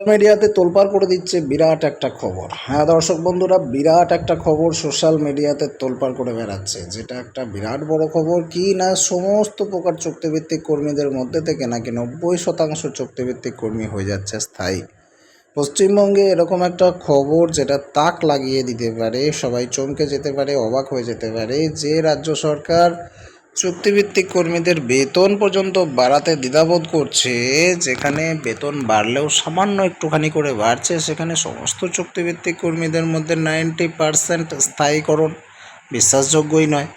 মিডিয়াতে তোলপাড় করে দিচ্ছে বিরাট একটা খবর। হ্যাঁ দর্শক বন্ধুরা, বিরাট একটা খবর সোশ্যাল মিডিয়াতে তোলপাড় করে বেড়াচ্ছে। যেটা একটা বিরাট বড় খবর। কি না সমস্ত প্রকার চুক্তিভিত্তিক কর্মীদের মধ্যে থেকে নাকি নব্বই শতাংশ চুক্তিভিত্তিক কর্মী হয়ে যাচ্ছে স্থায়ী। পশ্চিমবঙ্গে এরকম একটা খবর যেটা তাক লাগিয়ে দিতে পারে, সবাই চমকে যেতে পারে, অবাক হয়ে যেতে পারে, যে রাজ্য সরকার চুক্তিভিত্তিক কর্মীদের বেতন পর্যন্ত বাড়াতে দ্বিধাবোধ করছে, যেখানে বেতন বাড়লেও সামান্য একটুখানি করে বাড়ছে, সেখানে সমস্ত চুক্তিভিত্তিক কর্মীদের মধ্যে নাইনটি পারসেন্ট স্থায়ীকরণ বিশ্বাসযোগ্যই নয়।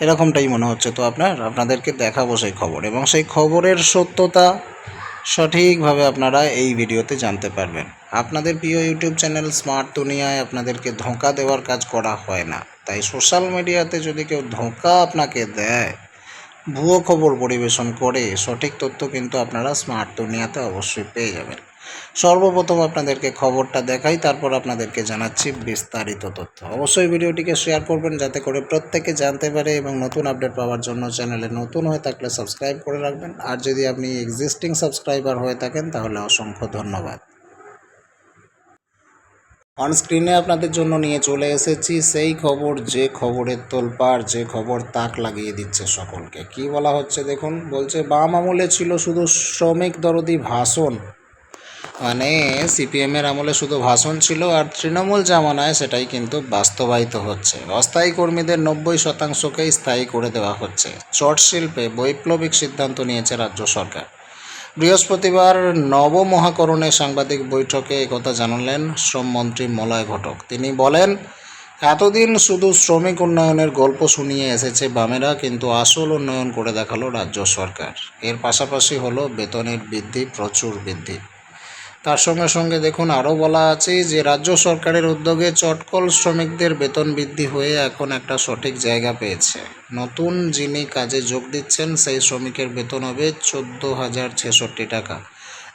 এরকমটাই মনে হচ্ছে। তো আপনার, আপনাদেরকে দেখাবো সেই খবর এবং সেই খবরের সত্যতা সঠিকভাবে আপনারা এই ভিডিওতে জানতে পারবেন। আপনাদের প্রিয় ইউটিউব চ্যানেল স্মার্ট দুনিয়ায় আপনাদেরকে ধোঁকা দেওয়ার কাজ করা হয় না। তাই সোশ্যাল মিডিয়াতে যদি কেউ ধোঁকা আপনাকে দেয়, ভুয়ো খবর পরিবেশন করে, সঠিক তথ্য কিন্তু আপনারা স্মার্ট দুনিয়াতে অবশ্যই পেয়ে যাবেন। সর্বপ্রথম আপনাদেরকে খবরটা দেখাই, তারপর আপনাদেরকে জানাচ্ছি বিস্তারিত তথ্য। অবশ্যই ভিডিওটিকে শেয়ার করবেন যাতে করে প্রত্যেকে জানতে পারে এবং নতুন আপডেট পাওয়ার জন্য চ্যানেলে নতুন হয়ে থাকলে সাবস্ক্রাইব করে রাখবেন। আর যদি আপনি এক্সিস্টিং সাবস্ক্রাইবার হয়ে থাকেন, তাহলে অসংখ্য ধন্যবাদ। অন স্ক্রিনে আপনাদের জন্য নিয়ে চলে এসেছি। সেই খবর, যে খবরের তোলপাড়, যে খবর তাক লাগিয়ে দিচ্ছে সকলকে। কি বলা হচ্ছে দেখুন? বলছে, বাম আমলে ছিল শুধু শ্রমিক দরদি ভাষণ। মানে সিপিএমের আমলে শুধু ভাষণ ছিল আর তৃণমূল জামানায় সেটাই কিন্তু বাস্তবায়িত হচ্ছে। অস্থায়ী কর্মীদের নব্বই শতাংশকেই স্থায়ী করে দেওয়া হচ্ছে। চট শিল্পে বৈপ্লবিক সিদ্ধান্ত নিয়েছে রাজ্য সরকার। বৃহস্পতিবার নবমহাকরণে সাংবাদিক বৈঠকে একথা জানালেন শ্রমমন্ত্রী মলয় ঘটক। তিনি বলেন, এতদিন শুধু শ্রমিক উন্নয়নের গল্প শুনিয়ে এসেছে বামেরা, কিন্তু আসল উন্নয়ন করে দেখাল রাজ্য সরকার। এর পাশাপাশি হলো বেতনের বৃদ্ধি, প্রচুর বৃদ্ধি। তার সঙ্গে সঙ্গে দেখুন, আরও বলা আছে যে রাজ্য সরকারের উদ্যোগে চটকল শ্রমিকদের বেতন বৃদ্ধি হয়ে এখন একটা সঠিক জায়গা পেয়েছে। নতুন যিনি কাজে যোগ দিচ্ছেন, সেই শ্রমিকের বেতন হবে চোদ্দ হাজার ছেষট্টি টাকা,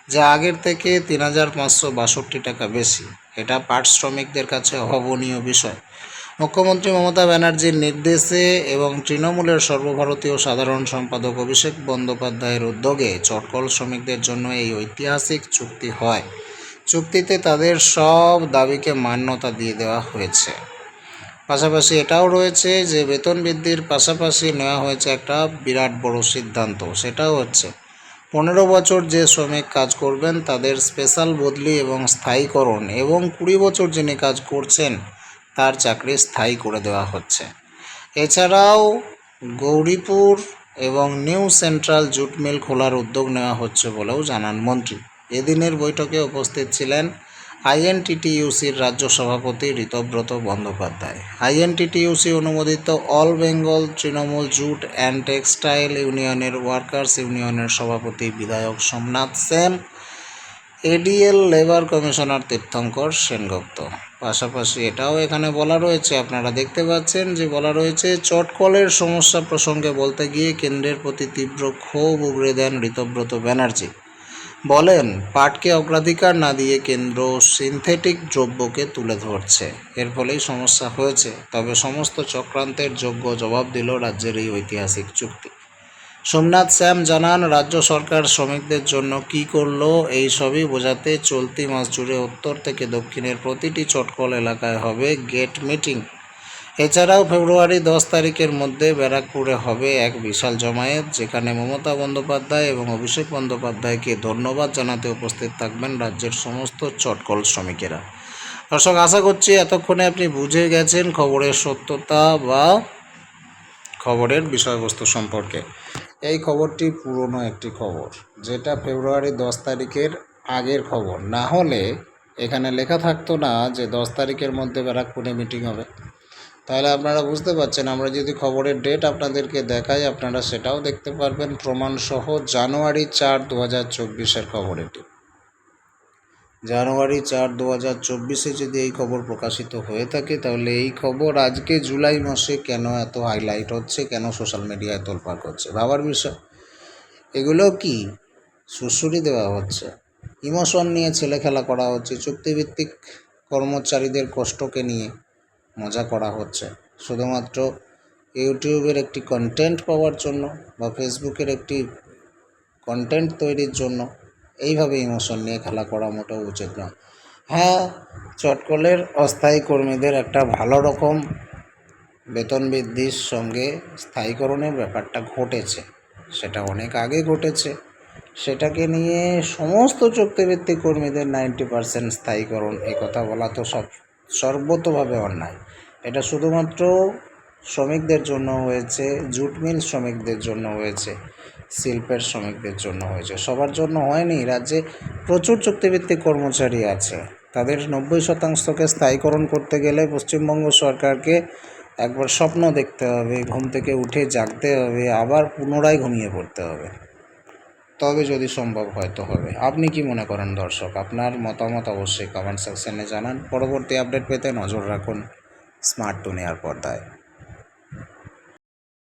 যা আগের থেকে তিন হাজার পাঁচশো বাষট্টি টাকা বেশি। এটা পাট শ্রমিকদের কাছে অভাবনীয় বিষয়। মুখ্যমন্ত্রী মমতা ব্যানার্জির নির্দেশে এবং তৃণমূলের সর্বভারতীয় সাধারণ সম্পাদক অভিষেক বন্দ্যোপাধ্যায়ের উদ্যোগে চটকল শ্রমিকদের জন্য এই ঐতিহাসিক চুক্তি হয়। চুক্তিতে তাদের সব দাবিকে মান্যতা দিয়ে দেওয়া হয়েছে। পাশাপাশি এটাও রয়েছে যে বেতন বৃদ্ধির পাশাপাশি নেওয়া হয়েছে একটা বিরাট বড় সিদ্ধান্ত, সেটাও হচ্ছে। পনেরো বছর যে শ্রমিক কাজ করবেন, তাদের স্পেশাল বদলি এবং স্থায়ীকরণ এবং কুড়ি বছর যিনি কাজ করছেন, তার চাকরি স্থায়ী করে দেওয়া হচ্ছে। এছাড়াও গৌরীপুর এবং নিউ সেন্ট্রাল জুট মিল খোলার উদ্যোগ নেওয়া হচ্ছে বলেও জানান মন্ত্রী। এদিনের বৈঠকে উপস্থিত ছিলেন আইএনটিটিইউসির রাজ্য সভাপতি ঋতব্রত বন্দ্যোপাধ্যায়। আইএনটিটিইউসি অনুমোদিত all Bengal Trinamool jute and textile ইউনিয়নের ওয়ার্কার্স ইউনিয়নের সভাপতি বিধায়ক Somnath Sen, ADL labour commissioner Tirthankar Sengupta. পাশাপাশি এটাও এখানে বলা রয়েছে, আপনারা দেখতে পাচ্ছেন যে বলা রয়েছে চটকলের সমস্যা প্রসঙ্গে বলতে গিয়ে কেন্দ্রের প্রতি তীব্র ক্ষোভ উগড়ে দেন ঋতব্রত ব্যানার্জি। বলেন, পাটকে অগ্রাধিকার না দিয়ে কেন্দ্র সিনথেটিক দ্রব্যকে তুলে ধরছে। এর ফলেই সমস্যা হয়েছে। তবে সমস্ত চক্রান্তের যোগ্য জবাব দিল রাজ্যের এই ঐতিহাসিক চুক্তি। সোমনাথ শ্যাম জানান, রাজ্য সরকার শ্রমিকদের জন্য কি করল এই সবই বোঝাতে চলতি মাস জুড়ে উত্তর থেকে দক্ষিণের প্রতিটি চটকল এলাকায় হবে গেট মিটিং। এছাড়াও ফেব্রুয়ারি দশ তারিখের মধ্যে ব্যারাকপুরে হবে এক বিশাল জমায়েত, যেখানে মমতা বন্দ্যোপাধ্যায় এবং অভিষেক বন্দ্যোপাধ্যায়কে ধন্যবাদ জানাতে উপস্থিত থাকবেন রাজ্যের সমস্ত চটকল শ্রমিকেরা। দর্শক, আশা করছি এতক্ষণে আপনি বুঝে গেছেন খবরের সত্যতা বা খবরের বিষয়বস্তু সম্পর্কে। এই খবরটি পুরনো একটি খবর, যেটা ফেব্রুয়ারি দশ তারিখের আগের খবর। না হলে এখানে লেখা থাকতো না যে দশ তারিখের মধ্যে ব্যারাকপুরে মিটিং হবে। তাহলে আপনারা বুঝতে পারছেন, আমরা যদি খবরের ডেট আপনাদেরকে দেখাই, আপনারা সেটাও দেখতে পারবেন। প্রমাণসহ জানুয়ারি চার দু হাজার চব্বিশের খবর এটি জানুয়ারি চার দু হাজার চব্বিশে যদি এই খবর প্রকাশিত হয়ে থাকে, তাহলে এই খবর আজকে জুলাই মাসে কেন এত হাইলাইট হচ্ছে, কেন সোশ্যাল মিডিয়ায় তোলপাড় করছে? ভাবার বিষয়। এগুলো কি? সুশ্রুতি দেওয়া হচ্ছে। ইমোশন নিয়ে ছেলে খেলা করা হচ্ছে। চুক্তিভিত্তিক কর্মচারীদের কষ্টকে নিয়ে। মজা করা হচ্ছে। শুধুমাত্র ইউটিউবের একটি কন্টেন্ট পাওয়ার জন্য বা ফেসবুকের একটি কন্টেন্ট তৈরির জন্য এইভাবে ইমোশন নিয়ে খেলা করা মোটেও উচিত নয় হ্যাঁ চটকলের অস্থায়ী কর্মীদের একটা ভালো রকম বেতন বৃদ্ধির সঙ্গে স্থায়ীকরণের ব্যাপারটা ঘটেছে। সেটা অনেক আগে ঘটেছে। সেটাকে নিয়ে সমস্ত চুক্তিভিত্তিক কর্মীদের নাইনটি পার্সেন্ট স্থায়ীকরণ কথা বলা তো সব সর্বতভাবে অন্যায়। এটা শুধুমাত্র শ্রমিকদের জন্য হয়েছে জুট মিল শ্রমিকদের জন্য হয়েছে, শিল্পের শ্রমিকদের জন্য হয়েছে। সবার জন্য হয়নি, রাজ্যে প্রচুর চুক্তিভিত্তিক কর্মচারী আছে। তাদের নব্বই শতাংশকে স্থায়ীকরণ করতে গেলে পশ্চিমবঙ্গ সরকারকে একবার স্বপ্ন দেখতে হবে, ঘুম থেকে উঠে জাগতে হবে, আবার পুনরায় ঘুমিয়ে পড়তে হবে। তবে যদি সম্ভব হয় তো হবে। আপনি কি মনে করেন দর্শক? আপনার মতামত অবশ্যই কমেন্ট সেকশনে জানান। পরবর্তী আপডেট পেতে নজর রাখুন স্মার্ট টুনিয়ার পর্দায়।